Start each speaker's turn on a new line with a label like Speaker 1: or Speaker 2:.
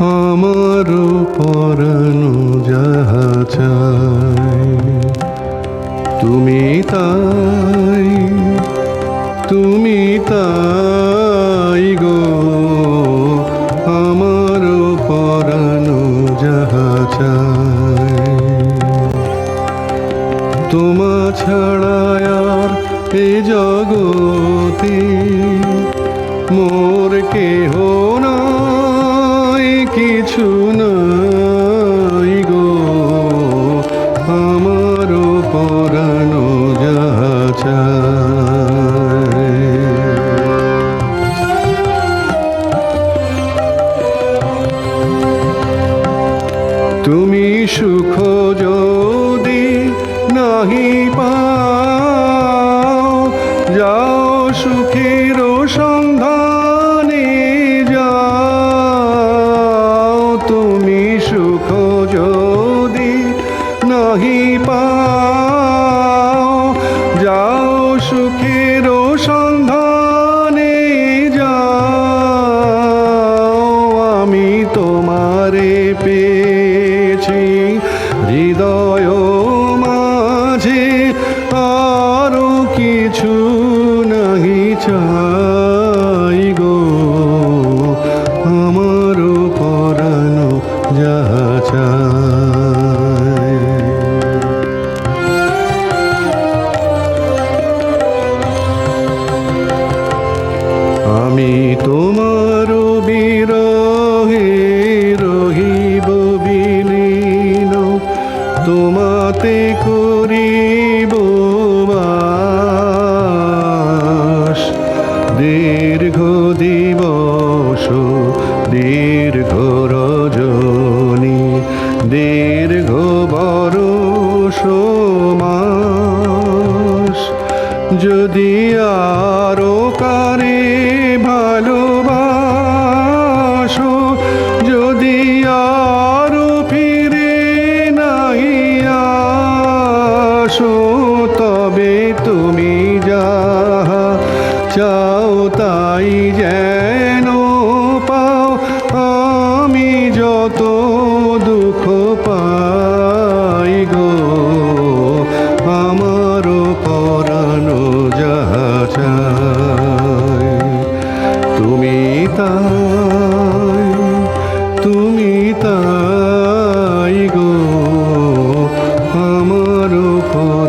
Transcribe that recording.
Speaker 1: আমারও পরানো যাহা তুমি তাই তুমি তাই গো। আমারও পরানো যাহা তোমা ছাড়া আর এ জগতে, মোর কেহ নাই কিছু নাই গো। আমারও পরানো যাহা তুমি সুখ যদি নাহি পাও যাও সুখের সন্ধানে হৃদয় মাঝে আরও কিছু নাহি চাই গো। আমার পরানো যাহা তোমাতে করিব বাস। দীর্ঘ দিবস দীর্ঘ রজনী দীর্ঘ বরষ মাস। যদি আরও কারে ভালোবাসো আসো তবে তুমি যা চাও তাই যেন পাও। আমি যত দুঃখ পাই আমারও পরানো যাহা চায়